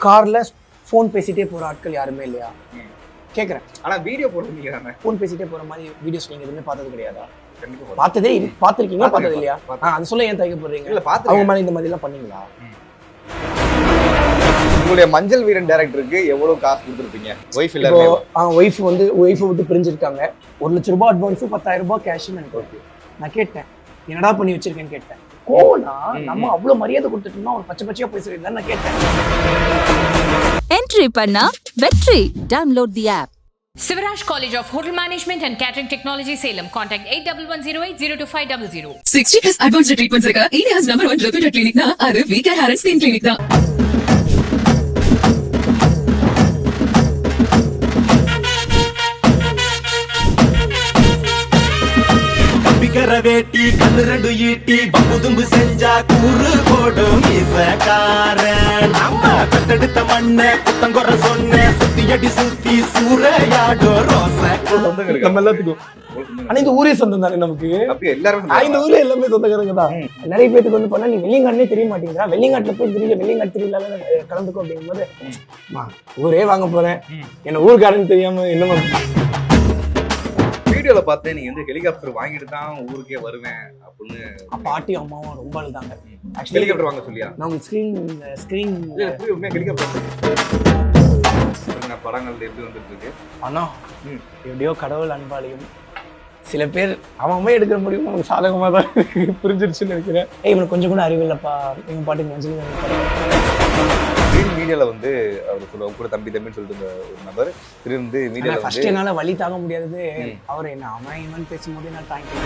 கார்ல ஃபோன் பேசிட்டே போற ஆட்கள் யாருமே இல்லையா? ம். கேக்குறேன். ஆனா வீடியோ போடுறது நீங்க தானே ஃபோன் பேசிட்டே போற மாதிரி வீடியோஸ் நீங்க எதுவுமே பார்த்தது கிடையாதா. பார்த்ததே. இரு- பார்த்திருக்கீங்க பார்த்தது இல்லையா. ஆ, அது சொல்ல ஏன் தயக்கப்படுறீங்க? இல்ல அவங்க பாத்து மேல இந்த மாதிரி எல்லாம் பண்ணீங்களா உங்களுடைய மஞ்சள் வீரன் டேரக்டருக்கு எவ்வளவு காசு கொடுத்துருப்பீங்க? ஒய்ஃப் இப்போ எல்லாருமே. ஒய்ஃப் வந்து ஒய்ஃபை விட்டு பிரிஞ்சிருக்காங்க. ஒரு லட்ச ரூபாய் அட்வான்ஸும் பத்தாயிரம் ரூபாய் கேஷ்னு எனக்கு ஓகே நான் கேட்டேன். என்னடா பண்ணி வச்சிருக்கேன்னு கேட்டேன். கோவனா நம்ம அவ்வளவு மரியாதை கொடுத்துட்டோம்னா ஒரு பச்சை பச்சையா போய் சொல்லியிருந்தா நான் கேட்டேன். என்ட்ரி பண்ணா வெற்றி download the app Sivaraj College of Hotel Management and Catering Technology, Salem. Contact 8110802500. Sixty plus advance treatments இருக்க India's number one reputed clinic தான் அது V care hair skin clinic தான் கம்பிக்கர வேட்டி கண்ணு ரெண்டு ஈட்டி பம்புதும்பு செஞ்சா கூறு போடும் இசக்கார நம்ம கட்டெடுத்த மண்ண குத்தங்குற சொன்ன சுத்தி அடி சுத்தி சூறையாடும் ரோச நம்ம எல்லாத்துக்கும். ஆனா இந்த ஊரே சொந்தம் தானே நமக்கு? அப்படியே எல்லாரும் ஆ, இந்த ஊர்ல எல்லாமே சொந்தக்காரங்க தான். நிறைய பேருக்கு வந்து பண்ணா நீ வெள்ளிங்காட்லயே தெரிய மாட்டேங்கிறா வெள்ளிங்காட்டுல போய் தெரியல வெள்ளிங்காட்டு தெரியல கலந்துக்கோ அப்படிங்கும்போது "அம்மா, ஊரே வாங்க போறேன். என்ன ஊருக்காரன்னு தெரியாம என்னமா வீடியோல பார்த்தேன் நீங்க வந்து ஹெலிகாப்டர் வாங்கிட்டு தான் ஊருக்கே வருவேன் அப்படின்னு. பாட்டியும் அம்மாவும் ரொம்ப அழுதாங்க. ஹெலிகாப்டர் வாங்க சொல்லியா? நம்ம ஸ்கிரீன் ஸ்கிரீன் ஹெலிகாப்டர் படங்கள் எப்படி வந்துட்டு இருக்கு. ஆனா ம். எப்படியோ கடவுள் அன்பாலையும் சில பேர் அவன் எடுக்கிற முடியும் அவனுக்கு சாதகமா தான். புரிஞ்சிருச்சுன்னு நினைக்கிறேன். ஏய் இவனுக்கு கொஞ்சம் கூட அறிவு இல்லப்பா. இவன் பாட்டுக்கு மஞ்சள் கிரீன் மீடியால வந்து அவர் சொல்லுவாங்க கூட தம்பி தம்பின்னு சொல்லிட்டு இருந்த ஒரு நபர். திருந்து மீடியால ஃபர்ஸ்ட் என்னால வலி தாங்க முடியாதது. அவர் என்ன அவன் இவன் பேசும்போது நான் தாங்கி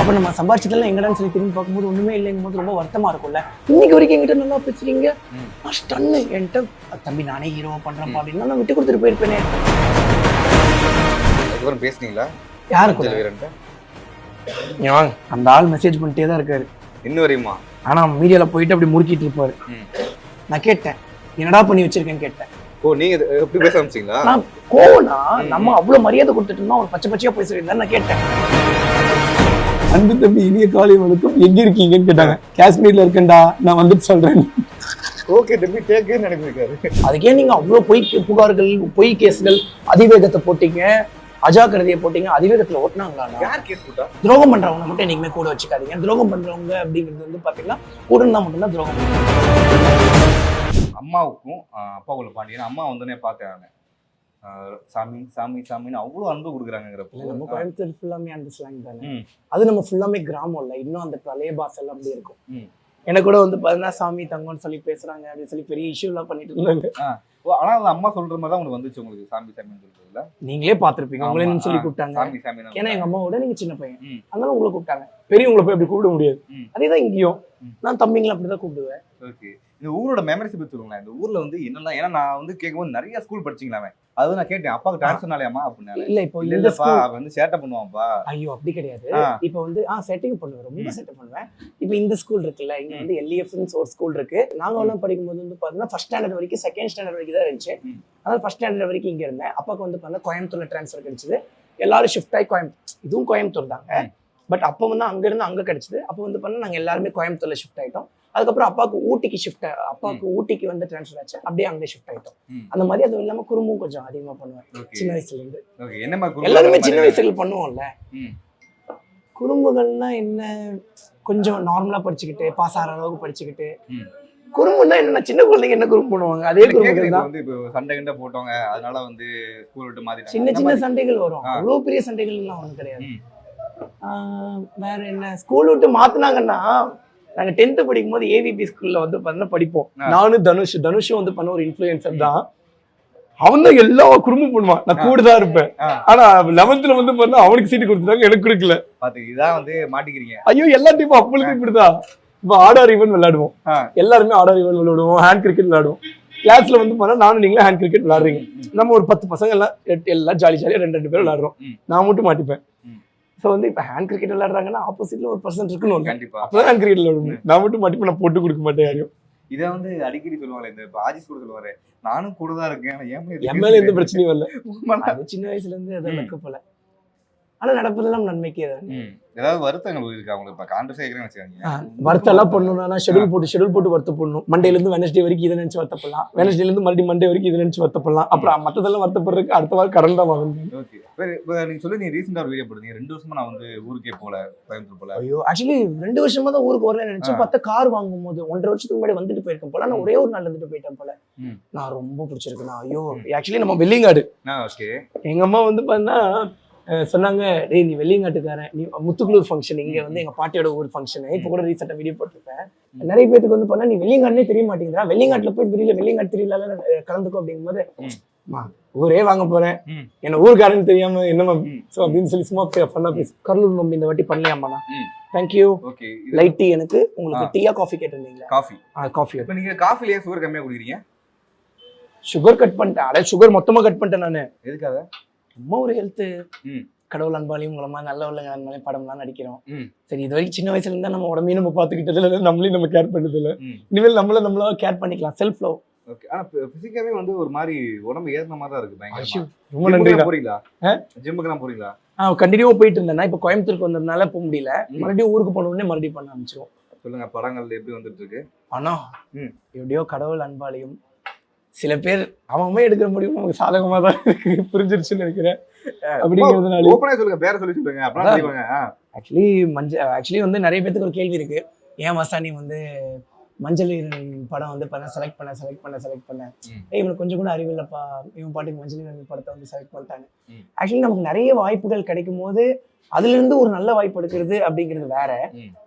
அப்ப நம்ம சம்பாரிச்சதெல்லாம் எங்கடான்னு சொல்லி திரும்பி பார்க்கும்போது ஒண்ணுமே இல்லைங்கும் போது ரொம்ப வருத்தமா இருக்கும்ல. இன்னைக்கு வரைக்கும் என்கிட்ட நல்லா பேசுறீங்க. நான் ஸ்டன்னு என்கிட்ட தம்பி நானே ஹீரோவா பண்றேன்ப்பா அப்படின்னா நான் விட்டு கொடுத்துட்டு போயிருப்பேனே. அதுக்கப்புறம் பேசுனீங்களா? யாருக்கு அந்த ஆள் மெசேஜ் பண்ணிட்டே தான் இருக்காரு. இன்னும் வரையுமா ஆனா மீடியால போயிட்டு அப்படி முறுக்கிட்டு இருப்பாரு. நான் கேட்டேன். என்னடா பண்ணி வச்சிருக்கேன்னு கேட்டேன். ஓ நீங்க எப்படி பேச ஆரம்பிச்சீங்களா? நான் கோவனா. நம்ம அவ்வளவு மரியாதை கொடுத்துட்டோம்னா ஒரு பச்சை பச்சையா போய் சொல்லியிருந்தா நான் கேட்டேன். அன்பு தம்பி இனிய காலை வணக்கம். எங்க இருக்கீங்கன்னு கேட்டாங்க. காஷ்மீர்ல இருக்கேன்டா நான் வந்துட்டு சொல்றேன். ஓகே தம்பி டேக்குன்னு நினைப்பிருக்காரு அதுக்கே நீங்க அவ்வளவு பொய் புகார்கள் பொய் கேஸ்கள் அதிவேகத்தை போட்டீங்க. அஜாக்கிரதையை போட்டீங்க அதிவேகத்துல ஓட்டினாங்களா துரோகம் பண்றவங்க மட்டும் என்னைக்குமே கூட வச்சுக்காதீங்க. துரோகம் பண்றவங்க அப்படிங்கிறது வந்து பாத்தீங்கன்னா கூட இருந்தா மட்டும்தான் துரோகம். அம்மாவுக்கும் அப்பாவுக்குள்ள பாண்டியன் அம்மா வந்தோடனே ஆஹ், சாமி சாமி சாமின்னு அவ்வளோ அன்பு இல்ல, நம்ம கொடுக்குறாங்கிறப்போ கோயம்புத்தூர் ஃபுல்லாமே அந்த ஸ்லாங் தானே. அது நம்ம ஃபுல்லாமே கிராமம் இல்ல இன்னும் அந்த பழைய பாஸ் எல்லாம் அப்படி இருக்கும். எனக்கு கூட வந்து பாத்தீங்கன்னா சாமி தங்கம்னு சொல்லி பேசுறாங்க அப்படின்னு சொல்லி பெரிய இஷ்யூ எல்லாம் பண்ணிட்டு இருந்தாங்க. ஆனா அது அம்மா சொல்ற மாதிரி தான் உங்களுக்கு வந்துச்சு உங்களுக்கு சாமி சாமின்னு சொல்றதுல? நீங்களே பாத்திருப்பீங்க உங்களே சொல்லி கூப்பிட்டாங்க. சாமி சாமி தான் ஏன்னா எங்க அம்மாவோட நீங்க சின்ன பையன். அதனால உங்களை கூப்பிட்டாங்க. பெரியவங்களை போய் அப்படி கூப்பிட முடியாது. ம். அதேதான் இங்கேயும். நான் தம்பிங்களை அப்படிதான் கூப்பிடுவேன். ஓகே. இந்த ஊரோட மெமரிஸ் சொல்லுங்களேன். இந்த ஊர்ல வந்து என்னெல்லாம் ஏன்னா நான் வந்து கேட்கும்போது நிறைய ஸ்கூல் படிச்சீங்களாமே அது நான் கேட்டேன். அப்பாவுக்கு ட்ரான்ஸ்ஃபர்னாலேயாமா அப்படின்னு இல்ல இப்போ இல்லப்பா அவன் வந்து சேட்டை பண்ணுவான்ப்பா ஐயோ அப்படி கிடையாது. இப்போ வந்து ஆ செட்டிங் பண்ணுவேன். ரொம்ப ம். செட்டிங் பண்ணுவேன். இப்போ இந்த ஸ்கூல் இருக்குல்ல இங்க வந்து எல்இஎஃப்னு ஒரு ஸ்கூல் இருக்கு. நாங்க எல்லாம் படிக்கும்போது வந்து பாத்தீங்கன்னா ஃபர்ஸ்ட் ஸ்டாண்டர்ட் வரைக்கும் செகண்ட் ஸ்டாண்டர்ட் வரைக்கும் தான் இருந்துச்சு. அதனால ஃபர்ஸ்ட் ஸ்டாண்டர்ட் வரைக்கும் இங்க இருந்தேன். அப்பாவுக்கு வந்து பார்த்தா கோயம்புத்தூர்ல ட்ரான்ஸ்ஃபர் கிடைச்சது. எல்லாரும் ஷிஃப்ட் ஆகி கோயம்புத்தூர் இதுவும் கோயம்புத்தூர் தாங்க. பட் அப்போ வந்து அங்க இருந்து அங்க கிடைச்சது. அப்போ வந்து பண்ணா நாங்க எல்லாருமே கோயம்புத்தூர்ல ஷிஃப்ட் ஆயிட்டோம். அதுக்கப்புறம் அப்பாவுக்கு ஊட்டிக்கு ஷிஃப்ட் அப்பாவுக்கு ஊட்டிக்கு வந்து ட்ரான்ஸ்ஃபர் ஆச்சு. அப்படியே அங்கே ஷிஃப்ட் ஆயிட்டோம். அந்த மாதிரி அதுவும் இல்லாம குறும்பும் கொஞ்சம் அதிகமா பண்ணுவேன் சின்ன வயசுல இருந்து மாதிரி எல்லாருமே சின்ன வயசுல பண்ணுவோம்ல. குறும்புகள்னா என்ன? கொஞ்சம் நார்மலா படிச்சுக்கிட்டு பாஸ் ஆகிற அளவுக்கு படிச்சுக்கிட்டு. ம். குறும்புன்னா என்ன? சின்ன குழந்தைங்க என்ன குறும்பு பண்ணுவாங்க? அதே குறும்புகள் தான். வந்து இப்போ சண்டை கிண்டை போட்டவங்க அதனால வந்து ஸ்கூல் விட்டு மாத்திட்டாங்க. சின்ன சின்ன மாதிரி- சண்டைகள் வரும். ஆ. அவ்வளவு பெரிய சண்டைகள் எல்லாம் ஒண்ணும் கிடையாது. வேற என்ன? ஸ்கூல் விட்டு மாத்துனாங்கன்னா நாங்க டென்த் படிக்கும் போது ஏவிபி ஸ்கூல்ல வந்து பார்த்தீங்கன்னா படிப்போம். நானும் தனுஷ் தனுஷும் வந்து பண்ண ஒரு இன்ஃபுளுசர் தான். அவன் தான் எல்லா குறும்பு பண்ணுவான். நான். கூட தான் இருப்பேன். ஆனா லெவன்த்ல வந்து பண்ணா அவனுக்கு சீட்டு கொடுத்துட்டாங்க எனக்கு கொடுக்கல. இதான் வந்து மாட்டிக்கிறீங்க. ஐயோ எல்லா டீமும் அப்பளுக்கு இப்படிதான். இப்போ ஆடார் ஈவன் விளையாடுவோம். எல்லாருமே ஆடார் ஈவன் விளையாடுவோம் ஹேண்ட் கிரிக்கெட் விளையாடுவோம். கிளாஸ்ல வந்து போனா நானும் நீங்களும் ஹேண்ட் கிரிக்கெட் விளையாடுறீங்க. நம்ம ஒரு பத்து பசங்க எல்லாம் எல்லாம் ஜாலி ஜாலியா ரெண்டு ரெண்டு பேர் விளையாடுறோம். நான் மட்டும் மாட்டிப்பேன். ஸோ வந்து இப்போ ஹேண்ட் கிரிக்கெட் விளையாடுறாங்கன்னா ஆப்போசிட்ல ஒரு பர்சன் இருக்கணும் கண்டிப்பா. அப்பதான் ஹேண்ட் கிரிக்கெட் விளையாடணும். நான் மட்டும் மாட்டிப்பேன் நான் போட்டு கொடுக்க மாட்டேன் யாரையும். இதை வந்து அடிக்கடி சொல்லுவாங்களே இந்த ஆஜிஸ் கூட சொல்லுவாரு நானும் கூட தான் இருக்கேன் என் மேல எந்த பிரச்சனையும். அது சின்ன வயசுல இருந்து அதை ம். லக்கு போல. ஆனா நடப்பதெல்லாம் நன்மைக்கே தான். ஏதாவது வருத்தங்கள் இருக்கா உங்களுக்கு? இப்ப கான்ட்ரஸ் கேட்கறேன்னு வச்சுக்கோங்க வருத்தெல்லாம் பண்ணணும்னா ஷெடியூல் போட்டு ஷெடியூல் போட்டு வருத்த பண்ணணும் மண்டேல இருந்து வெனஸ்டே வரைக்கும் இதை நினைச்சு வருத்தப்படலாம். வெனஸ்டேல இருந்து மறுபடியும் மண்டே வரைக்கும் இதை நினைச்சு வருத்தப்படலாம். அப்புறம் மத்ததெல்லாம் வருத்தப்படுறதுக்கு அடுத்த வாரம் கடன் தான் வாங்கணும். ஓகே இப்போ நீங்க சொல்லி நீங்க ரீசெண்டா ஒரு வீடியோ போடுறீங்க ரெண்டு வருஷமா நான் வந்து ஊருக்கே போல கோயம்புத்தூர் போல ஐயோ ஆக்சுவலி ரெண்டு வருஷமா தான் ஊருக்கு வரல நினைச்சேன். ஆ. பார்த்தா கார் வாங்கும் போது ஒன்றரை வருஷத்துக்கு முன்னாடி வந்துட்டு போயிருக்கேன் போல. நான் ஒரே ஒரு நாள் இருந்துட்டு போயிட்டேன் போல. நான் ரொம்ப பிடிச்சிருக்குண்ணா ஐயோ ஆக்சுவலி நம்ம வெள்ளிங்காடு ஓகே எங்க அம்மா வந்து பார்த்தா சொன்னாங்க டேய் நீ வெள்ளியங்காட்டுக்காரன். நீ முத்துக்குளூர் ஃபங்க்ஷன் இங்க வந்து எங்க பாட்டியோட ஊர் ஃபங்க்ஷன் இப்போ கூட ரீசெண்டாக வீடியோ போட்டிருப்பேன் நிறைய பேத்துக்கு வந்து பண்ணா நீ வெள்ளியங்காடுனே தெரிய மாட்டேங்கிறா வெள்ளியங்காட்டுல போய் தெரியல. வெள்ளியங்காட்டு தெரியல கலந்துக்கோ அப்படிங்கும்போது ம். அம்மா, ஊரே வாங்க போறேன். என்ன ஊருக்காரன்னு தெரியாம என்னமா அப்படின்னு சொல்லி சும்மா பண்ணா பேசு கரலூர் நம்பி இந்த வாட்டி பண்ணலையாம்மா ம். Thank you okay. லைட் டீ எனக்கு. உங்களுக்கு. டீயா காஃபி கேட்டிருந்தீங்களா? காஃபி காஃபி இப்போ நீங்க காஃபிலேயே சுகர் கம்மியா குடிக்கிறீங்க? சுகர் கட் பண்ணிட்டேன். அட சுகர் மொத்தமா கட் பண்ணிட்டேன் நான். எதுக்காக? சும்மா ஒரு ஹெல்த் ம். கடவுள் அன்பாலையும் மாதிரி நல்ல உள்ளங்க அன்பாலையும் படம்லாம் நடிக்கிறோம். சரி இது வரைக்கும் சின்ன வயசுல இருந்தா நம்ம உடம்பையும் நம்ம பாத்துக்கிட்டதுல இல்ல, நம்மளையும் நம்ம கேர் பண்ணது இல்ல. இனிமேல் நம்மள நம்மளா கேர் பண்ணிக்கலாம் செல்ஃப் லவ் ஓகே ஆனா பிசிக்காவே வந்து ஒரு மாதிரி உடம்பு ஏறின மாதிரி தான் இருக்கு பயங்கரமா. ரொம்ப நன்றி போறீங்களா? ஆ? ஜிம்முக்குலாம் போறீங்களா? ஆஹ் கண்டினியூவா போயிட்டு இருந்தேன் இப்போ கோயம்புத்தூருக்கு வந்ததுனால போக முடியல. மறுபடியும் ஊருக்கு போன உடனே மறுபடியும் பண்ண ஆரம்பிச்சிருவோம். சொல்லுங்க படங்கள் எப்படி வந்துட்டு இருக்கு? ஆனா ம். எப்படியோ கடவுள் அன்பாலையும் சில பேர் அவங்கமே எடுக்கிற முடியும் நமக்கு சாதகமா தான் இருக்கு. புரிஞ்சிருச்சுன்னு நினைக்கிறேன். அப்படிங்கிறதுனால ஓப்பனா சொல்லுங்க பேர சொல்லி சொல்லுங்க. ஆக்சுவலி மஞ்சள் ஆக்சுவலி வந்து நிறைய பேத்துக்கு ஒரு கேள்வி இருக்கு. ஏன் வசானி வந்து மஞ்சள் படம் வந்து பண்ண செலக்ட் பண்ண செலக்ட் பண்ண செலக்ட் பண்ண. ஏய் இவனுக்கு கொஞ்சம் கூட அறிவில்லப்பா இவன் பாட்டுக்கு மஞ்சள் படத்தை வந்து செலக்ட் பண்ணிட்டாங்க. ஆக்சுவலி நமக்கு நிறைய வாய்ப்புகள் கிடைக்கும் போது அதுல இருந்து ஒரு நல்ல வாய்ப்பு எடுக்கிறது அப்படிங்கிறது வேற.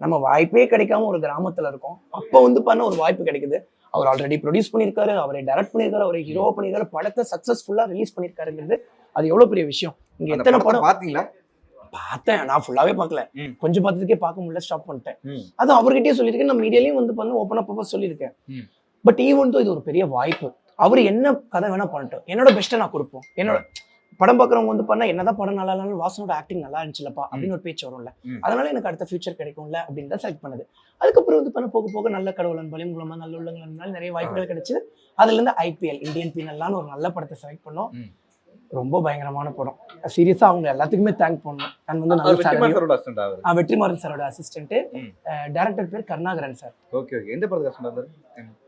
நம்ம வாய்ப்பே கிடைக்காம ஒரு கிராமத்துல இருக்கோம். அப்போ வந்து பண்ண ஒரு வாய்ப்பு கிடைக்குது. அவர் ஆல்ரெடி ப்ரொடியூஸ் பண்ணியிருக்காரு அவரை டைரக்ட் பண்ணியிருக்காரு அவரை ஹீரோ பண்ணியிருக்காரு. படத்தை சக்சஸ்ஃபுல்லா ரிலீஸ் பண்ணியிருக்காருங்கிறது அது எவ்வளவு பெரிய விஷயம்? இங்க எத்தனை படம்? பாத்தீங்களா? பார்த்தேன். நான் ஃபுல்லாவே பார்க்கல. கொஞ்சம் பார்த்ததுக்கே பார்க்க முடியல ஸ்டாப் பண்ணிட்டேன். அது அவர்கிட்டயே சொல்லியிருக்கேன். நான் மீடியாலையும் வந்து பண்ண ஓப்பன் அப்பப்போ சொல்லியிருக்கேன். பட் ஈவன் இது ஒரு பெரிய வாய்ப்பு அவர் என்ன கதை வேணா பண்ணட்டும். என்னோட பெஸ்ட்டை நான் கொடுப்போம். என்னோட படம் பார்க்குறவங்க வந்து பண்ணா என்னதான் படம் நல்லா இல்லைனாலும் வாசனோட ஆக்டிங் நல்லா இருந்துச்சுலப்பா அப்படின்னு ஒரு பேச்சு வரும்ல. அதனால எனக்கு அடுத்த ஃபியூச்சர் கிடைக்கும்ல அப்படின்னு தான் செலக்ட் பண்ணது. அதுக்கப்புறம் வந்து பண்ண போக போக நல்ல கடவுள் அன்பாலையும் மூலமா நல்ல உள்ளங்கள்னால நிறைய வாய்ப்புகள் கிடைச்சு அதுல இருந்து ஐபிஎல் இந்தியன் பீனல்லான்னு ஒரு நல்ல படத்தை செலக்ட் பண்ணோம். ரொம்ப பயங்கரமான படம். சீரியஸா அவங்க எல்லாத்துக்குமே தேங்க் பண்ணணும். நான் வந்து நல்ல ஆ, வெற்றிமாறன் சாரோட அசிஸ்டன்ட் ம். டைரக்டர் பேர் கருணாகரன் சார். Okay okay. எந்த படத்துக்கு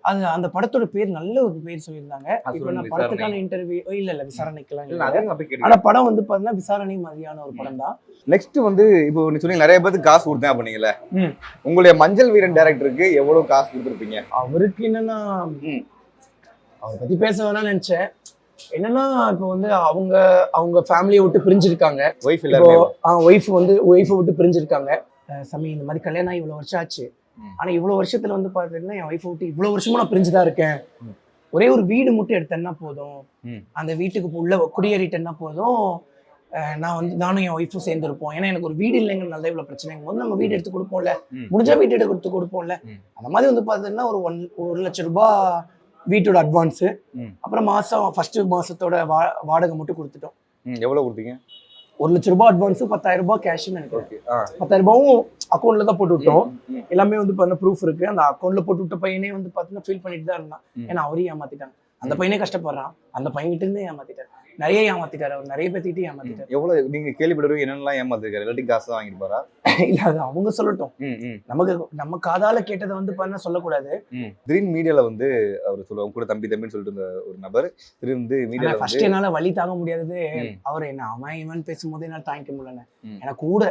அது அந்த படத்தோட பேர் நல்ல ஒரு பேர் சொல்லியிருந்தாங்க. இப்போ நான். படத்துக்கான இன்டர்வியூ இல்ல இல்ல விசாரணைக்கெல்லாம் இல்ல இல்ல. அதையும் அப்படி கேட்டு ஆனா படம் வந்து பாத்தீங்கன்னா விசாரணை மாதிரியான ஒரு படம் தான். நெக்ஸ்ட் வந்து இப்போ நீ சொன்னீங்க நிறைய பேருக்கு காசு கொடுத்தேன் ம். உங்களுடைய மஞ்சள் வீரன் டைரக்டருக்கு எவ்வளவு காசு கொடுத்துருப்பீங்க? அவருக்கு என்னன்னா. அவரை பத்தி பேச வேணாம்னு நினைச்சேன். என்னன்னா இப்போ வந்து அவங்க அவங்க ஃபேமிலியை விட்டு பிரிஞ்சிருக்காங்க. ஒய்ஃப் எல்லாருமே? ஒய்ஃப் வந்து ஒய்ஃபை விட்டு பிரிஞ்சிருக்காங்க. சாமி இந்த மாதிரி கல்யாணம் ஆகி இவ்வளவு வருஷம் ஆச்சு ம். ஆனா இவ்வளவு வருஷத்துல வந்து பாத்தீங்கன்னா என் ஒய்ஃபை விட்டு இவ்வளவு வருஷமா நான் பிரிஞ்சுதான் இருக்கேன். ம். ஒரே ஒரு வீடு மட்டும் எடுத்தேன்னா போதும். அந்த வீட்டுக்கு உள்ள குடியேறிட்டேன்னா போதும். நான் வந்து நானும் என் ஒய்ஃபும் சேர்ந்துருப்போம். ஏன்னா எனக்கு ஒரு வீடு இல்லைங்கிறனால இவ்வளவு பிரச்சனைங்க போது நம்ம வீடு எடுத்து கொடுப்போம்ல. முடிஞ்சா வீடு எடுத்து கொடுத்து கொடுப்போம்ல. அந்த மாதிரி வந்து பாத்தீங்கன்னா ஒரு ஒன் ஒரு லட்சம் ரூபாய் வீட்டோட அட்வான்ஸ். அப்புறம் மாசம் ஃபர்ஸ்ட் மாசத்தோட வா வாடகை மட்டும் கொடுத்துட்டோம். ம், எவ்வளவு கொடுத்தீங்க? ஒரு லட்ச ரூபாய் அட்வான்ஸ் பத்தாயிரம் ரூபாய் கேஷ்னு நினைக்கிறேன். ஆ. பத்தாயிரம் ரூபாயும் அக்கௌண்ட்ல தான் போட்டு விட்டோம். எல்லாமே வந்து பண்ண ப்ரூஃப் இருக்கு. அந்த அக்கௌண்ட்ல போட்டு விட்ட பையனே வந்து பாத்தீங்கன்னா ஃபீல் பண்ணிட்டு தான் இருந்தான். ஏன்னா அவரையும் ஏமாத்திட்டாங்க. அந்த பையனே கஷ்டப்படுறான். அந்த பையன் கிட்ட இருந்தே ஏமாத்திட்டாரு. நிறைய ஏமாத்திட்டாரு. அவர் நிறைய பேர்த்திட்டே ஏமாத்திட்டாரு. எவ்வளவு நீங்க கேள்விப்படுறீங்க என்னென்னலாம் ஏமாத்திருக்காரு? இல்லாட்டி காசு வாங்கிருப்பாரா இல்ல அது அவங்க சொல்லட்டும். நமக்கு நம்ம காதால கேட்டதை வந்து பண்ண சொல்லக்கூடாது. திடீர்னு மீடியால வந்து அவர் சொல்லுவாங்க கூட தம்பி தம்பின்னு சொல்லிட்டு இருந்த ஒரு நபர் திடீர்னு வந்து ஆனா மீடியால ஃபர்ஸ்ட் என்னால வலி தாங்க முடியாதது. ம். அவர் என்ன அவன் இவன் பேசும்போது என்னால தாங்கிக்க முடியல. எனக்கு கூட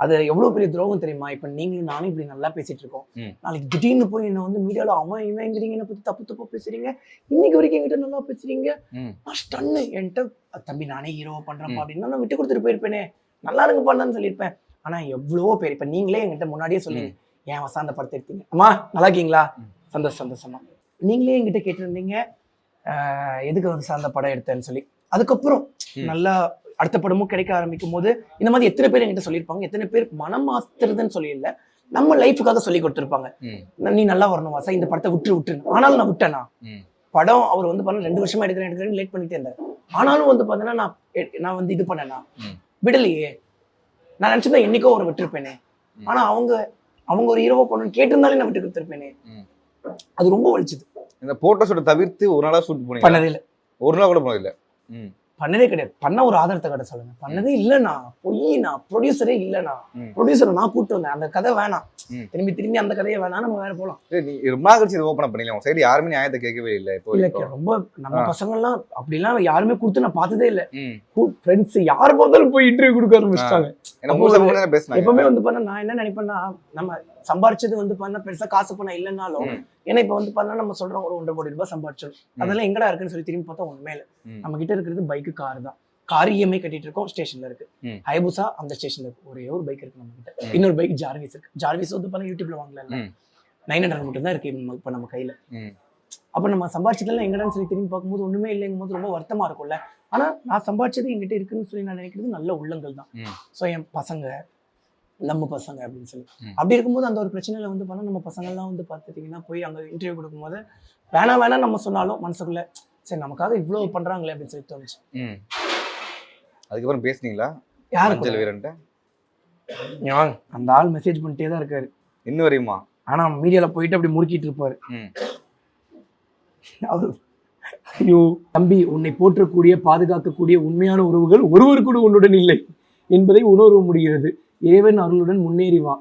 அது எவ்வளவு பெரிய துரோகம் தெரியுமா? இப்ப நீங்களும் நானும் இப்படி நல்லா பேசிட்டு இருக்கோம். நாளைக்கு திடீர்னு போய் என்ன வந்து மீடியால அவன் இவங்கிறீங்க என்ன பத்தி தப்பு தப்பா பேசுறீங்க? இன்னைக்கு வரைக்கும் என்கிட்ட நல்லா பேசுறீங்க. நான் ஸ்டன்னு. என்கிட்ட தம்பி நானே ஹீரோவா பண்றேன்ப்பா ம். அப்படின்னா. நான் விட்டு கொடுத்துட்டு போயிருப்பேனே. நல்லா இருங்க பண்ணான்னு சொல்லியிருப்பேன். ஆனா எவ்வளவோ பேர் இப்ப நீங்களே என்கிட்ட முன்னாடியே சொல்லுங்க. ஏன் வசாந்த படத்தை எடுத்தீங்க? அம்மா நல்லா இருக்கீங்களா. சந்தோஷம் சந்தோஷமா நீங்களே என்கிட்ட கேட்டிருந்தீங்க எதுக்கு வந்து சார்ந்த படம் எடுத்தேன்னு சொல்லி? அதுக்கப்புறம். நல்லா அடுத்த படமும் கிடைக்க ஆரம்பிக்கும் போது இந்த மாதிரி எத்தனை பேர் என்கிட்ட சொல்லியிருப்பாங்க. எத்தனை பேர் மனம் மாத்துறதுன்னு சொல்லி நம்ம லைஃபுக்காக சொல்லி கொடுத்துருப்பாங்க. நீ நல்லா வரணும் வாசா இந்த படத்தை விட்டு விட்டுரு ஆனாலும் நான் விட்டேனா. படம் அவர் வந்து பண்ண ரெண்டு வருஷமா எடுக்கிறேன் எடுக்கிறேன் லேட் பண்ணிட்டே இருந்தார். ஆனாலும் வந்து பார்த்தீங்கன்னா நான் நான் வந்து இது பண்ணேனா. விடலையே. நான் நினைச்சிருந்தா என்னைக்கோ ஒரு விட்டுருப்பேனே. ஆனா அவங்க அவங்க ஒரு ஹீரோவா பண்ணணும் கேட்டிருந்தாலே நான் விட்டு கொடுத்துருப்பேனே. அது ரொம்ப வலிச்சுது இந்த போட்டோ ஷூட்டை தவிர்த்து ஒரு நாளா ஷூட் போனீங்க பண்ணதே இல்லை. ஒரு நாள் கூட போனது இல்ல ம். பண்ணதே கிடையாது. பண்ண ஒரு ஆதாரத்தை கட்ட சொல்லுங்க. பண்ணதே இல்லைண்ணா. பொய்னா ப்ரொடியூசரே இல்லைண்ணா. ப்ரொடியூசரை நான் கூப்பிட்டு வந்தேன். அந்த கதை வேணாம். திரும்பி திரும்பி அந்த கதையை வேணாம். நம்ம வேற போலாம். நீ ரொம்ப கழிச்சு ஓப்பன் பண்ணீங்க உங்க சைடு யாருமே நியாயத்தை கேட்கவே இல்லை இப்போ இல்ல. ரொம்ப நம்ம. பசங்கள்லாம் அப்படிலாம் யாருமே கொடுத்து நான் பார்த்ததே இல்ல. ஃப்ரெண்ட்ஸ் யார் பார்த்தாலும் போய் இன்டர்வியூ கொடுக்க ஆரம்பிச்சிட்டாங்க. எப்பவுமே வந்து பண்ண நான் என்ன நினைப்பேன்னா நம்ம சம்பாரிச்சது வந்து பண்ண பெருசா காசு பண்ண இல்லைன்னாலும். ஏன்னா இப்ப வந்து பண்ணா நம்ம சொல்றோம் ஒரு ஒன்றரை கோடி ரூபாய் சம்பாரிச்சோம் அதெல்லாம் எங்கடா இருக்குன்னு சொல்லி திரும்பி பார்த்தா ஒண்ணுமே இல்லை. நம்ம கிட்ட இருக்கிறது பைக்கு கார் தான் கார் இஎம்ஐ கட்டிட்டு இருக்கோம் ஸ்டேஷன்ல இருக்கு. ஹைபுசா அந்த ஸ்டேஷன்ல இருக்கு ஒரே ஒரு பைக் இருக்கு நம்ம கிட்ட. இன்னொரு பைக் ஜார்விஸ் இருக்கு ஜார்விஸ் வந்து பண்ண யூடியூப்ல வாங்கல. நைன் ஹண்ட்ரட் மட்டும் தான் இருக்கு இப்ப- நம்ம கையில. அப்ப நம்ம சம்பாரிச்சதெல்லாம் எங்கடான்னு சொல்லி திரும்பி பார்க்கும்போது ஒண்ணுமே இல்லைங்கும் போது ரொம்ப வருத்தமா இருக்கும்ல ஆனா நான் சம்பாரிச்சது என்கிட்ட இருக்குன்னு சொல்லி நான் நினைக்கிறது நல்ல உள்ளங்கள் தான். ஸோ என் பசங்க நம்ம பசங்க அப்படின்னு சொல்லி. அப்படி இருக்கும்போது அந்த ஒரு பிரச்சனையில வந்து பண்ணா நம்ம பசங்கள்லாம் வந்து பார்த்துட்டிங்கன்னா போய் அங்க இன்டர்வியூ கொடுக்கும்போது வேணாம் வேணாம் நம்ம சொன்னாலும் மனசுக்குள்ள சரி நமக்காக இவ்வளவு பண்றாங்களே அப்படின்னு சொல்லி தோணுச்சு. அதுக்கப்புறம் பேசுனீங்களா? யாரு கூட? வீரன்ட்ட? அந்த ஆள் மெசேஜ் பண்ணிட்டே தான் இருக்காரு. இன்னும் வரையுமா? ஆனா மீடியால போயிட்டு அப்படி முறுக்கிட்டு இருப்பாரு. அவரு ஐயோ தம்பி உன்னை போற்றக்கூடிய பாதுகாக்கக்கூடிய உண்மையான உறவுகள் ஒருவர் கூட உன்னுடன் இல்லை என்பதை உணர முடிகிறது. இறைவன் அருளுடன் முன்னேறி வா.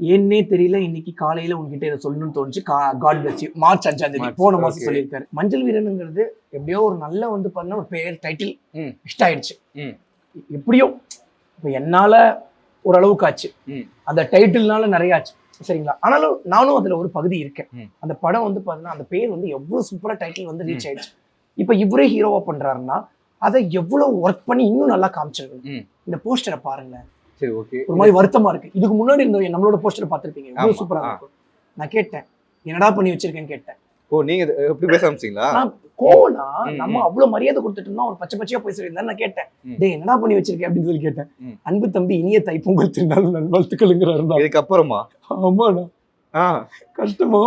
ஏன்னே தெரியல இன்னைக்கு காலையில உன்கிட்ட இதை சொல்லணும்னு தோணுச்சு. காட் பிளஸ் யூ மார்ச் அஞ்சாம் தேதி போன மாசம். சொல்லியிருக்காரு. மஞ்சள் வீரனுங்கிறது எப்படியோ ஒரு நல்ல வந்து பண்ண ஒரு பேர் டைட்டில் ம். இஷ்டம் ஆயிடுச்சு ம். எப்படியோ இப்போ என்னால ஓரளவுக்கு ஆச்சு. அந்த டைட்டில்னால நிறைய ஆச்சு சரிங்களா? ஆனாலும் நானும் அதுல ஒரு பகுதி இருக்கேன். அந்த படம் வந்து பாத்தீங்கன்னா அந்த பேர் வந்து எவ்வளவு சூப்பரா டைட்டில் வந்து ரீச் ஆயிடுச்சு இப்போ இவரே ஹீரோவா பண்றாருன்னா அதை எவ்வளவு ஒர்க் பண்ணி இன்னும் நல்லா காமிச்சிருக்கணும். இந்த போஸ்டரை பாருங்க சரி ஓகே ஒரு மாதிரி வருத்தமா இருக்கு. இதுக்கு முன்னாடி இந்த நம்மளோட போஸ்டர் பார்த்திருப்பீங்க. ஆமா, எவ்வளவு சூப்பரா ஆ. இருக்கும் நான் கேட்டேன். என்னடா பண்ணி வச்சிருக்கேன்னு கேட்டேன். ஓ நீங்க எப்படி பேச ஆரம்பிச்சீங்களா? ம், நம்ம. அவ்வளவு மரியாதை கொடுத்துட்டு இருந்தோம். ஒரு பச்சை பச்சையா போய் சொல்லியிருந்தேன் நான் கேட்டேன். டேய் என்னடா பண்ணி வச்சிருக்கேன் அப்படின்னு சொல்லி கேட்டேன். அன்பு தம்பி இனிய தைப்பொங்கல் திருநாள் நல்வாழ்த்துக்களுங்கிறாரு இதுக்கப்புறமா? ஆமாண்ணா. கஷ்டமா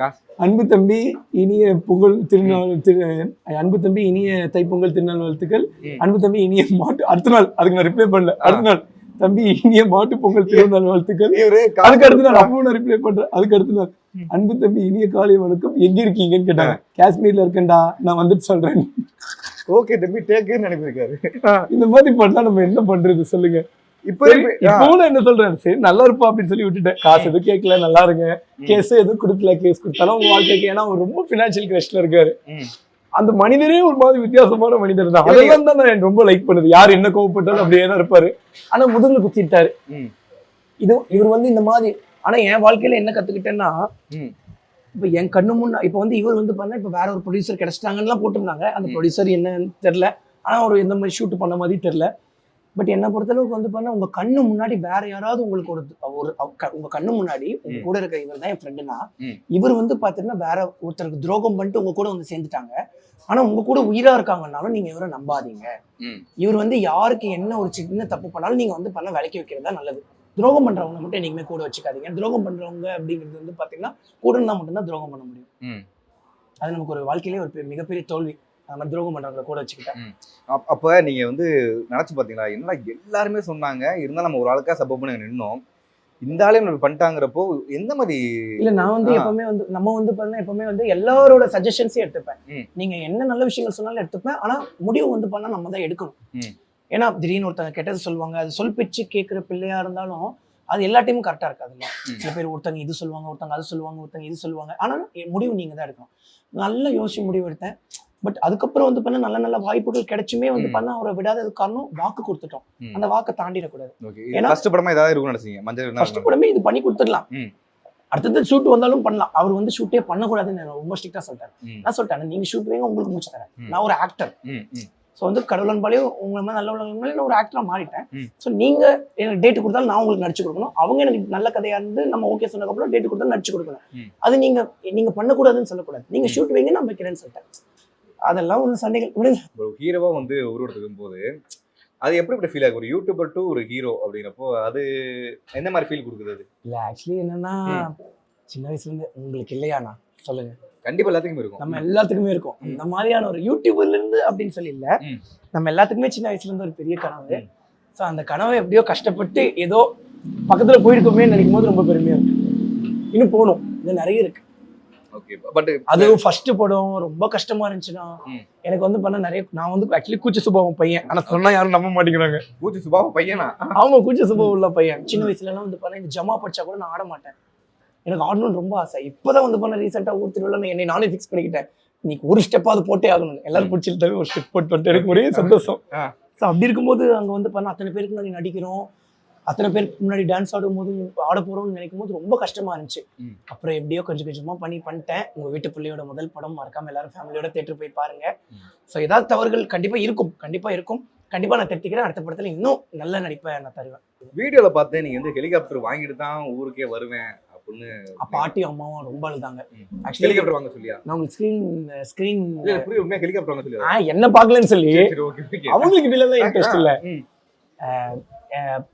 காசு. அன்பு தம்பி இனிய பொங்கல் திருநாள் திரு அன்பு தம்பி இனிய தைப்பொங்கல் திருநாள் வாழ்த்துக்கள். அன்பு தம்பி இனிய மாட்டு அடுத்த நாள் அதுக்கு நான் ரிப்ளை பண்ணல. அடுத்த நாள் தம்பி இனிய மாட்டு பொங்கல் திருநாள் வாழ்த்துக்கள். அதுக்கு அடுத்த நாள் அப்பவும் நான் ரிப்ளை பண்றேன். அதுக்கு அடுத்த நாள். அன்பு தம்பி இனிய காலை வணக்கம். எங்க இருக்கீங்கன்னு கேட்டாங்க. காஷ்மீர்ல இருக்கேன்டா நான் வந்துட்டு சொல்றேன். ஓகே தம்பி டேக்குன்னு நினைப்பிருக்காரு இந்த மாதிரி பண்ணா நம்ம என்ன பண்றது? சொல்லுங்க. இப்போ என்ன சொல்றேன்? சரி நல்லா இருப்பா அப்படின்னு சொல்லி விட்டுட்டேன். காசு எதுவும் கேட்கல நல்லா இருங்க கேஸ் எதுவும் கொடுக்கல கேஸ் கொடுத்தாலும் உங்க வாழ்க்கைக்கு ஏன்னா அவர் ரொம்ப பினான்சியல் கிரஷ்ல இருக்காரு. அந்த மனிதரே ஒரு மாதிரி வித்தியாசமான மனிதர் தான். அதெல்லாம் தான் நான் ரொம்ப லைக் பண்ணுது. யார் என்ன கோவப்பட்டாலும் அப்படியே தான் இருப்பாரு. ஆனா முதுகுல குத்திட்டாரு. இது இவர் வந்து இந்த மாதிரி ஆனா என் வாழ்க்கையில என்ன கத்துக்கிட்டேன்னா. இப்ப என் கண்ணு முன்னா இப்ப வந்து இவர் வந்து பண்ணா இப்ப வேற ஒரு ப்ரொடியூசர் கிடைச்சிட்டாங்கன்னு போட்டிருந்தாங்க. அந்த. ப்ரொடியூசர் என்னன்னு தெரியல. ஆனா ஒரு எந்த மாதிரி ஷூட் பண்ண மாதிரி தெரியல. பட் என்ன பொறுத்தளவுக்கு வந்து பண்ணா உங்க கண்ணு முன்னாடி வேற யாராவது உங்களுக்கு ஒரு ஒரு அவ- க- உங்க கண்ணு முன்னாடி உங்க. கூட இருக்க இவர் தான் என் ஃப்ரெண்டுனா. இவர் வந்து பாத்தீங்கன்னா வேற ஒருத்தருக்கு துரோகம் பண்ணிட்டு உங்க கூட வந்து சேர்ந்துட்டாங்க ஆனா உங்க கூட உயிரா இருக்காங்கன்னாலும் நீங்க இவரை நம்பாதீங்க. இவர் வந்து யாருக்கு என்ன ஒரு சின்ன தப்பு பண்ணாலும் நீங்க வந்து பண்ண விலைக்கு வைக்கிறது தான் நல்லது துரோகம் பண்றவங்க மட்டும் என்னைக்குமே கூட வச்சுக்காதீங்க துரோகம் பண்றவங்க அப்படிங்கிறது வந்து பாத்தீங்கன்னா கூட இருந்தா மட்டும்தான் துரோகம் பண்ண முடியும். அது நமக்கு ஒரு வாழ்க்கையிலே ஒரு மிகப்பெரிய தோல்வி மாதிரி துரோகம் பண்றவங்களை கூட வச்சுக்கிட்டேன். அப்- அப்ப நீங்க வந்து நினைச்சு பாத்தீங்களா என்னடா எல்லாருமே சொன்னாங்க. இருந்தாலும் நம்ம ஒரு ஆளுக்கா சப்போர்ட் பண்ணி நின்னோம். இந்த ஆளே நம்ம பண்ணிட்டாங்கிறப்போ எந்த மாதிரி இல்ல நான் வந்து. எப்பவுமே வந்து நம்ம வந்து பண்ண எப்பவுமே வந்து எல்லாரோட சஜஷன்ஸையும் எடுத்துப்பேன். நீங்க என்ன நல்ல விஷயங்கள் சொன்னாலும் எடுத்துப்பேன். ஆனா முடிவு வந்து பண்ணா நம்ம தான் எடுக்கணும். ஏன்னா திடீர்னு ஒருத்தங்க கெட்டது சொல்லுவாங்க. அது சொல் பேச்சு கேட்கிற பிள்ளையா இருந்தாலும் அது எல்லா டைமும் கரெக்டா இருக்காதுல்ல. சில பேர் ஒருத்தங்க இது சொல்லுவாங்க ஒருத்தங்க அது சொல்லுவாங்க ஒருத்தங்க இது சொல்லுவாங்க. ஆனா முடிவு நீங்க தான் எடுக்கணும். நல்லா யோசிச்சு முடிவு எடுத்தேன். பட் அதுக்கப்புறம் வந்து பண்ண நல்ல நல்ல வாய்ப்புகள் கிடைச்சுமே வந்து. பண்ண அவரை விடாதது காரணம் வாக்கு கொடுத்துட்டோம். அந்த வாக்கை தாண்டிடக்கூடாது ஏன்னா- ஃபர்ஸ்ட் படமா ஏதாவது நினைச்சீங்க மஞ்சள் ஃபர்ஸ்ட் படமே இது பண்ணி கொடுத்துடலாம். அடுத்தது ஷூட் வந்தாலும் பண்ணலாம் அவர் வந்து ஷூட்டே பண்ணக்கூடாதுன்னு நான் ரொம்ப ஸ்ட்ரிக்டா சொல்லிட்டேன். நான் சொல்லிட்டேன் நீங்க ஷூட் வைங்க உங்களுக்கு முடிச்சு தரேன். நான் ஒரு ஆக்டர். ஸோ வந்து கடவுளன் பாலையும் உங்களை மாதிரி நல்ல உள்ளவங்க நான் ஒரு ஆக்டரா மாறிட்டேன். ஸோ நீங்க எனக்கு டேட் கொடுத்தாலும் நான் உங்களுக்கு நடிச்சு கொடுக்கணும் அவங்க எனக்கு நல்ல கதையா இருந்து நம்ம ஓகே சொன்னதுக்கப்புறம் டேட் கொடுத்தாலும் நடிச்சு கொடுக்கணும். அது நீங்க நீங்க பண்ணக்கூடாதுன்னு சொல்லக்கூடாது நீங்க. ஷூட் வைங்க நான் வைக்கிறேன்னு சொல்லிட்டேன் அதெல்லாம் ஒரு சண்டைகள். விடுங்க ஒரு ஹீரோவா வந்து உருவெடுத்துக்கும் போது அது எப்படி இப்படி ஃபீல் ஆகும் ஒரு யூடியூபர் டு ஒரு ஹீரோ அப்படிங்கிறப்போ அது எந்த மாதிரி ஃபீல் கொடுக்குது அது? இல்ல ஆக்சுவலி என்னன்னா சின்ன வயசுல இருந்து உங்களுக்கு இல்லையாண்ணா? சொல்லுங்க. கண்டிப்பா எல்லாத்துக்குமே இருக்கும். நம்ம எல்லாத்துக்குமே இருக்கும். இந்த மாதிரியான ஒரு யூடியூபர்ல இருந்து அப்படின்னு சொல்லி இல்ல. நம்ம எல்லாத்துக்குமே சின்ன வயசுல இருந்து ஒரு பெரிய கனவு. ஸோ அந்த கனவை எப்படியோ கஷ்டப்பட்டு ஏதோ பக்கத்துல போயிருக்கோமே நினைக்கும் போது ரொம்ப பெருமையா இருக்கு. இன்னும் போகணும். இன்னும் நிறைய இருக்கு. பட் அதுவும் ஃபர்ஸ்ட் படம் ரொம்ப கஷ்டமா இருந்துச்சுன்னா. எனக்கு வந்து பண்ண நிறைய நான் வந்து ஆக்சுவலி கூச்ச சுபாவம் பையன். ஆனா சொன்னா யாரும் நம்ப மாட்டேங்கிறாங்க. பூச்சி சுபாவ பையனா? அவங்க கூச்ச சுபாவம் உள்ள பையன். சின்ன வயசுல எல்லாம் வந்து பண்ண இந்த ஜமா படிச்சா கூட நான் ஆட மாட்டேன். எனக்கு ஆடணும்னு ரொம்ப ஆசை. இப்பதான் வந்து பண்ண ரீசெண்டா ஊர் திருவிழா என்னை நானே ஃபிக்ஸ் பண்ணிக்கிட்டேன். இன்னைக்கு ஒரு ஸ்டெப்பாவது போட்டே ஆகணும். எல்லாரும் பிடிச்சிருந்தாவே ஒரு ஸ்டெப் போட்டு எனக்கு ஒரே சந்தோஷம். ஸோ அப்படி இருக்கும்போது அங்க வந்து பண்ண அத்தனை பேருக்கு முன்னாடி நடிக்கிறோம். அத்தனை பேருக்கு முன்னாடி டான்ஸ் ஆடும்போது ஆட போறோம்னு நினைக்கும் போது ரொம்ப கஷ்டமா இருந்துச்சு. அப்புறம் எப்படியோ கொஞ்சம் கொஞ்சமா பண்ணி பண்ணிட்டேன். உங்க வீட்டு பிள்ளையோட முதல் படம் மறக்காம எல்லாரும் ஃபேமிலியோட தேட்டர் போய் பாருங்க. ஸோ ஏதாவது தவறுகள் கண்டிப்பா இருக்கும். கண்டிப்பா இருக்கும். கண்டிப்பா நான் திருத்திக்கிறேன் அடுத்த படத்துல இன்னும் நல்ல நடிப்பை நான் தருவேன். வீடியோல பார்த்தேன் நீங்க வந்து ஹெலிகாப்டர் வாங்கிட்டு தான் ஊருக்கே வருவேன் அப்படின்னு பாட்டியும் அம்மாவும் ரொம்ப அழுதாங்க. ஆக்சுவலி ஹெலிகாப்டர் வாங்க சொல்லியா? நான் உங்களுக்கு ஸ்க்ரீன் ஹெலிகாப்டர் வாங்க என்ன பார்க்கலன்னு சொல்லி. அவங்களுக்கு இதுல இன்ட்ரெஸ்ட் இல்ல.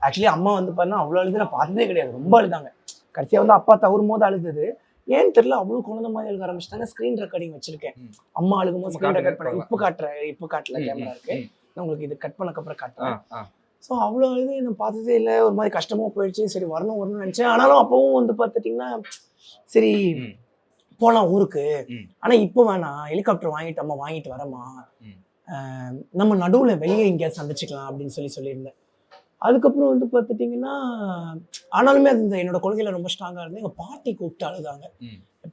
ஆக்சுவலி அம்மா வந்து பண்ணா அவ்வளோ அழுது நான் பார்த்ததே கிடையாது. ரொம்ப அழுதாங்க. கடைசியா வந்து அப்பா தவறும் போது அழுதது. ஏன்னு தெரியல அவ்வளோ குழந்தை மாதிரி அழுக ஆரம்பிச்சிட்டாங்க. ஸ்க்ரீன் ரெக்கார்டிங் வச்சிருக்கேன். அம்மா அழுகும் போது ஸ்க்ரீன் ரெக்கார்ட் பண்ண இப்போ காட்டுறேன் இப்போ காட்டல கேமரா இருக்கு. நான் உங்களுக்கு இது கட் பண்ணக்கப்புறம் காட்டுறேன். ஸோ அவ்வளோ அழுது நான் பார்த்ததே இல்லை. ஒரு மாதிரி கஷ்டமா போயிடுச்சு. சரி வரணும் வரணும்னு நினைச்சேன். ஆனாலும் அப்பவும் வந்து பார்த்துட்டிங்கன்னா சரி ம். போலாம் ஊருக்கு. ம். ஆனா இப்போ வேணாம். ஹெலிகாப்டர் வாங்கிட்டு அம்மா வாங்கிட்டு வரமா நம்ம நடுவுல வெளியே எங்கேயாவது சந்திச்சுக்கலாம் அப்படின்னு சொல்லி சொல்லியிருந்தேன். அதுக்கப்புறம் வந்து பார்த்துட்டிங்கன்னா ஆனாலுமே அது இந்த என்னோட கொள்கையில ரொம்ப ஸ்ட்ராங்கா இருந்து எங்க பாட்டி கூப்பிட்டு அழுதாங்க.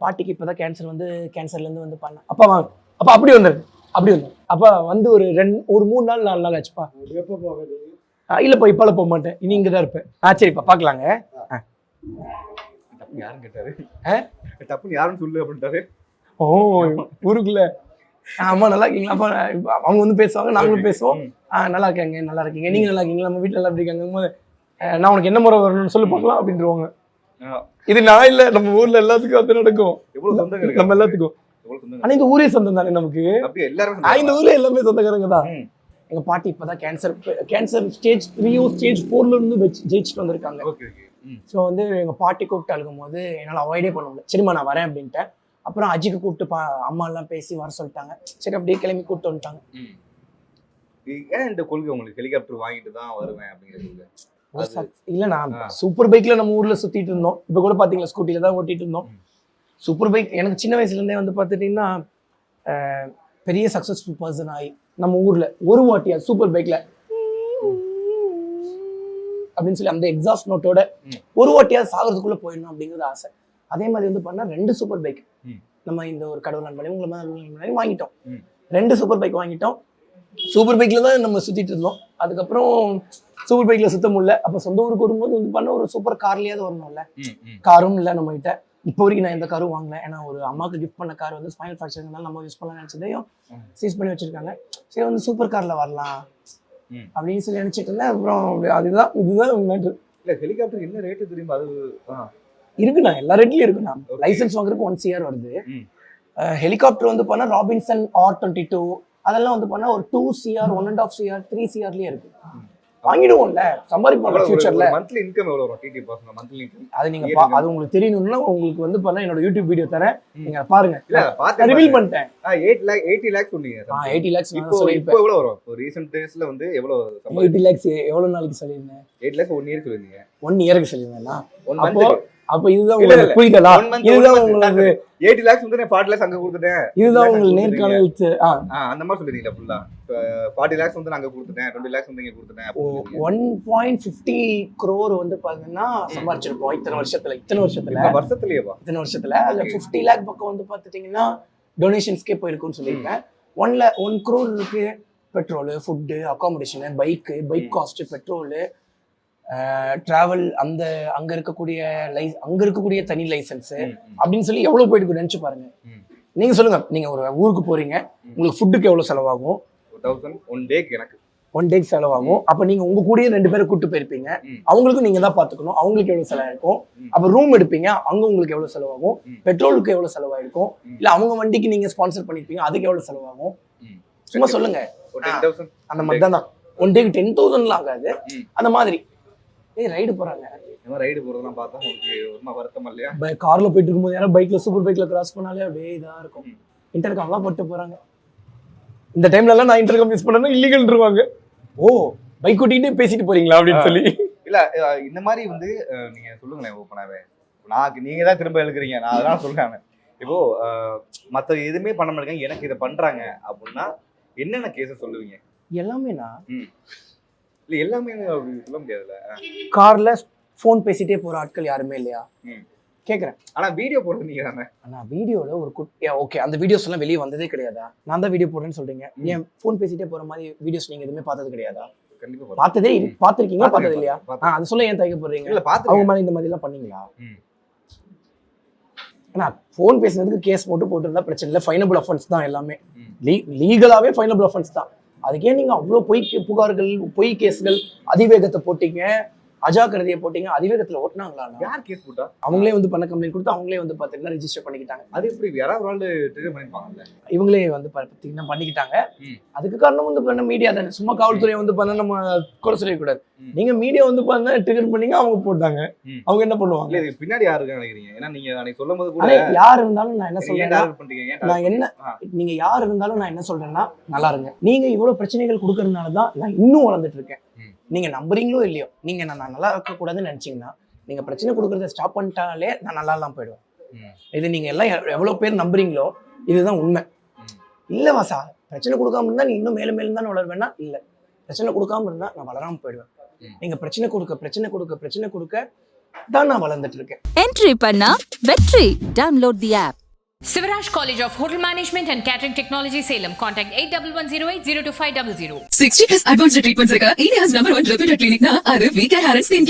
பாட்டிக்கு இப்பதான் கேன்சர் வந்து கேன்சர்ல இருந்து வந்து பண்ணேன் அப்பா வாங்க அப்பா அப்படி வந்துரு. அப்படி வந்து அப்பா வந்து ஒரு ரெண்டு ஒரு மூணு நாள் நாலு நாள் ஆச்சுப்பா. எப்போ போகுது இல்லப்பா இப்போல போக மாட்டேன். இனி இங்கே தான் இருப்பேன். ஆ சரிப்பா பார்க்கலாங்க. யாருன்னு கேட்டாரு? டப்புன்னு யாருன்னு சொல்லு அப்படின்ட்டாரு. ஓ ஊருக்குள்ள. அம்மா நல்லா இருக்கீங்களா? அப்பா அவங்க வந்து பேசுவாங்க நாங்களும் பேசுவோம். நல்லா இருக்காங்க நல்லா இருக்கீங்க. நீங்க நல்லா இருக்கீங்களா? நம்ம வீட்டில் நல்லா இருக்காங்க? நான் உனக்கு என்ன முறை வரணும்னு சொல்லி பார்க்கலாம் அப்படின்றவாங்க. இது நான் இல்லை நம்ம ஊர்ல எல்லாத்துக்கும் அது நடக்கும். நம்ம எல்லாத்துக்கும். ஆனா இந்த ஊரே சொந்தம் தானே நமக்கு? இந்த? ஊர்ல எல்லாமே சொந்தக்காரங்க தான். எங்க பாட்டி இப்பதான் கேன்சர் கேன்சர் ஸ்டேஜ் த்ரீயோ ஸ்டேஜ் ஃபோர்ல இருந்து ஜெயிச்சுட்டு வந்திருக்காங்க. ஸோ வந்து எங்கள் பாட்டி கூப்பிட்டு அழுகும் போது என்னால் அவாய்டே பண்ண முடியல. சரிம்மா நான் வரேன் அப்படின்ட்டேன். அப்புறம் அஜிக்கு கூப்பிட்டு பா அம்மா எல்லாம் பேசி வர சொல்லிட்டாங்க சரி அப்படியே கிளம்பி கூப்பிட்டு வந்துட்டாங்க. ஏன் இந்த கொள்கை உங்களுக்கு ஹெலிகாப்டர் வாங்கிட்டு தான் வருவேன் அப்படிங்கிற கொள்கை ஒரு அது- ச- இல்ல நான் ஆ. சூப்பர் பைக்ல நம்ம ஊர்ல சுத்திட்டு இருந்தோம் இப்போ கூட பாத்தீங்களா ஸ்கூட்டில தான் ஓட்டிட்டு இருந்தோம். சூப்பர் பைக் எனக்கு சின்ன வயசுல இருந்தே வந்து பார்த்துட்டீங்கன்னா அஹ், பெரிய சக்சஸ்ஃபுல் பர்சன் ஆகி நம்ம ஊர்ல ஒரு வாட்டியா சூப்பர் பைக்ல அப்படின்னு சொல்லி அந்த எக்ஸாஸ்ட் நோட்டோட. ஒரு வாட்டியா சாகிறதுக்குள்ள போயிடணும் அப்படிங்கிறது ஆசை அதே மாதிரி வந்து பண்ணா ரெண்டு சூப்பர் பைக். நம்ம இந்த ஒரு கடவுள் அன்பளி உங்களை மாதிரி வாங்கிட்டோம். ரெண்டு சூப்பர் பைக் வாங்கிட்டோம் சூப்பர் பைக்ல தான் நம்ம சுத்திட்டு இருந்தோம் அதுக்கப்புறம் சூப்பர் பைக்ல சுத்த முடியல அப்ப சொந்த ஊருக்கு வரும்போது வந்து பண்ண ஒரு சூப்பர் கார்லயாவது வரணும்ல. காரும் இல்லை நம்ம கிட்ட இப்போ வரைக்கும் நான் எந்த காரும் வாங்கல ஏன்னா ஒரு அம்மாவுக்கு கிஃப்ட் பண்ண கார் வந்து ஸ்பைனல் ஃபிராக்சர்னால நம்ம யூஸ் பண்ணலாம் நினைச்சதையும். சீஸ் பண்ணி வச்சிருக்காங்க சரி வந்து சூப்பர் கார்ல வரலாம். அப்படின்னு சொல்லி நினைச்சிட்டு இருந்தேன் அப்புறம் அதுதான் இதுதான். இல்ல ஹெலிகாப்டர் என்ன ரேட்டு தெரியுமா அது. இருக்குண்ணா எல்லா ரேட்லயும் இருக்குண்ணா. லைசன்ஸ் வாங்குறதுக்கு ஒன் சிஆர் வருது. ஹெலிகாப்டர் வந்து பண்ணா ராபின்சன் ஆர் டுவெண்ட்டி டூ அதெல்லாம் வந்து பண்ணா ஒரு two CR one and half CR three சிஆர்லயே இருக்கு. வாங்கிடுவோம்ல சம்பாதிப்போம்ல ஃபியூச்சர்ல மந்த்லி இன்கம் எவ்வளவு வரும்? டிடி பசங்க மந்த்லி இன்கம் அது நீங்க அது உங்களுக்கு தெரியணும்னா உங்களுக்கு வந்து பண்ணா என்னோட யூடியூப் வீடியோ தரேன். நீங்க பாருங்க. இல்ல பார்த்தேன் ரிவீல் பண்ணிட்டேன். எயிட் லேக் எயிட்டி லேக் சொன்னீங்க. எயிட்டி லேக்ஸ் இப்போ இப்போ எவ்வளவு வரும்? இப்போ ரீசெண்ட் டேஸ்ல வந்து எவ்வளவு சம்பளம் எயிட்டி லேக்ஸ் எவ்வளவு நாளைக்கு சொல்லியிருந்தேன்? எயிட் லேக் ஒன் இயர் சொல்லிருந்தீங்க ஒன் இயருக்கு சொல்லியிருந்தேன்னா. ஒன் அப்போ அப்ப இதுதான் உங்களுக்கு month, இதுதான். உங்களுக்கு எயிட்டி லேக்ஸ் வந்து நான் ஃபார்ட்டி லேக்ஸ் அங்க கொடுத்துட்டேன். இதுதான் உங்களுக்கு. நேர்காணல் அந்த மாதிரி சொல்லிருந்தீங்களா ஃபுல்லா ஃபார்ட்டி லேக்ஸ் வந்து நாங்க கொடுத்துட்டேன். டுவெண்ட்டி லேக்ஸ் வந்து இங்க கொடுத்துட்டேன். ஒன் பாயிண்ட் ஃபிஃப்டி க்ரோர் வந்து பாத்தீங்கன்னா சம்பாரிச்சிருப்போம் இத்தனை வருஷத்துல இத்தனை வருஷத்துல. வருஷத்துலயேவா? இத்தனை வருஷத்துல. அதுல. ஃபிஃப்டி லேக் பக்கம் வந்து பாத்துட்டீங்கன்னா டொனேஷன்ஸ்க்கே போயிருக்கும்னு சொல்லியிருக்கேன். ஒன்ல ஒன் க்ரோர் இருக்கு. Petrol food accommodation bike bike ம். காஸ்ட் பெட்ரோலு டிராவல் அந்த அங்க இருக்கக்கூடிய லை அங்க இருக்கக்கூடிய தனி லைசன்ஸ். அப்படின்னு சொல்லி எவ்வளவு போயிட்டு நினைச்சு பாருங்க. நீங்க சொல்லுங்க நீங்க ஒரு ஊருக்கு போறீங்க உங்களுக்கு ஃபுட்டுக்கு எவ்வளவு செலவாகும்? ஒன் டேக்கு எனக்கு. ஒன் டேக்கு செலவாகும். அப்ப நீங்க உங்க கூடயே ரெண்டு பேரை கூட்டு போயிருப்பீங்க. அவங்களுக்கும் நீங்க தான் பாத்துக்கணும். அவங்களுக்கு எவ்வளவு செலவாயிருக்கும். அப்ப ரூம் எடுப்பீங்க அங்க உங்களுக்கு எவ்வளவு செலவாகும். பெட்ரோலுக்கு எவ்வளவு செலவாயிருக்கும். இல்ல அவங்க வண்டிக்கு நீங்க ஸ்பான்சர் பண்ணிருப்பீங்க அதுக்கு எவ்வளவு செலவாகும். சும்மா சொல்லுங்க. அந்த மாதிரி தான் ஒன் டேக்கு டென் தௌசண்ட்லாம் ஆகாது. அந்த மாதிரி. ஏய் ரைடு போறாங்க. இந்த மாதிரி ரைடு போறதெல்லாம் பார்த்தா உங்களுக்கு ரொம்ப வருத்தம் இல்லையா? கார்ல போயிட்டு இருக்கும்போது யாரும் பைக்ல சூப்பர் பைக்ல கிராஸ் பண்ணாலே அப்படியே இதா இருக்கும். ம். இன்டர்காம்லாம் போட்டு போறாங்க. இந்த டைம்ல எல்லாம் நான் இன்டர்காம் யூஸ் பண்ணா இல்லீகல்ன்றவாங்க ஓ பைக் ஓட்டிக்கிட்டே பேசிட்டு போறீங்களா அப்படின்னு. சொல்லி? இல்ல இந்த மாதிரி வந்து நீங்க சொல்லுங்களேன் ஓப்பனாவே நான் நீங்க தான் திரும்ப எழுக்கிறீங்க நான் அதெல்லாம் சொல்றேன் இப்போ மத்த எதுவுமே பண்ண மாட்டாங்க. எனக்கு இதை பண்றாங்க அப்படின்னா என்னென்ன கேஸ சொல்லுவீங்க? எல்லாமே நான் இல்ல எல்லாமே அப்படி சொல்ல முடியாதுல்ல. கார்ல ஃபோன் பேசிட்டே போற ஆட்கள் யாருமே இல்லையா? ம். கேக்குறேன். ஆனா வீடியோ போடுறது நீங்க தானே? ஆனா வீடியோல ஒரு குட் ஓகே அந்த வீடியோஸ் எல்லாம் வெளியே வந்ததே கிடையாதா? நான் தான் வீடியோ போடுறேன்னு சொல்றீங்க. ம். ஏன் ஃபோன் பேசிட்டே போற மாதிரி வீடியோஸ் நீங்க எதுவுமே பார்த்தது கிடையாதா? கண்டிப்பா போடுறேன். பார்த்ததே பார்த்திருக்கீங்களா? பார்த்தது இல்லையா. ஆ, அது சொல்ல ஏன் தயக்கப்படுறீங்க இல்ல அவங்க பாத்து மேல இந்த மாதிரி எல்லாம் பண்ணீங்களா. ஆனா ஃபோன் பேசுனதுக்கு கேஸ் போட்டு போட்டுருந்தா பிரச்சனை இல்லை. ஃபைனபிள் அஃபென்ஸ் தான் எல்லாமே. ம். லீகலாவே ஃபைனபிள் அஃபென்ஸ் தான். அதுக்கே நீங்கள் அவ்வளோ பொய் புகார்கள் பொய் கேஸ்கள் அதிவேகத்தை போட்டீங்க. அஜாக்கிரதையை போட்டீங்க அதிவேகத்துல ஓட்டினாங்களா யார் கேஸ் போட்டா? அவங்களே வந்து பண்ண கம்ப்ளைண்ட் கொடுத்து அவங்களே வந்து பார்த்தீங்கன்னா ரெஜிஸ்டர் பண்ணிக்கிட்டாங்க. அது எப்படி யாராவது ஆள் ட்ரிகர் பண்ணிருப்பாங்கல்ல? இவங்களே வந்து பார்த்தீங்கன்னா பண்ணிக்கிட்டாங்க. அதுக்கு காரணம் வந்து பண்ண மீடியா தானே. சும்மா காவல்துறையை வந்து பண்ண நம்ம குறை சொல்லக்கூடாது. நீங்க மீடியா வந்து பண்ண ட்ரிகர் பண்ணீங்க அவங்க போட்டாங்க. அவங்க என்ன பண்ணுவாங்க? இதுக்கு பின்னாடி யாரு நினைக்கிறீங்க? ஏன்னா நீங்க அன்னைக்கு சொல்லும் போது கூட யார் இருந்தாலும் நான் என்ன ஏன் நான் என்ன. நீங்க யார் இருந்தாலும் நான் என்ன சொல்றேன்னா நல்லா இருங்க. நீங்க இவ்வளவு பிரச்சனைகள் கொடுக்கறதுனால தான் நான் இன்னும் வளர்ந்துட்டு இருக்கேன். ம். நீங்க நம்புறீங்களோ இல்லையோ நீங்க நான் நல்லா இருக்க கூடாதுன்னு நினைச்சீங்கன்னா நீங்க பிரச்சனை கொடுக்கறத ஸ்டாப் பண்ணிட்டாலே நான் நல்லா இல்லாம போயிடுவேன். இது நீங்க எல்லாம் எவ்- எவ்வளவு பேர் நம்புறீங்களோ இதுதான் உண்மை. இல்ல வாசா பிரச்சனை கொடுக்காம இருந்தா நீ இன்னும் மேலும் மேலும் தான் வளருவேன்னா இல்ல பிரச்சனை கொடுக்காம இருந்தா நான் வளராம போயிடுவேன். நீங்க பிரச்சனை கொடுக்க பிரச்சனை கொடுக்க பிரச்சனை கொடுக்க தான் நான் வளர்ந்துட்டு இருக்கேன் Entry பண்ணா வெற்றி download the app Sivaraj College of Hotel Management and Catering Technology, Salem. Contact 8108-02500. 60 plus advanced treatments ಇರಕ India's number one reputed clinic na ಅದು ವಿ ಕೆ ಹ್ಯಾರಿಸ್ ಸ್ಕಿನ್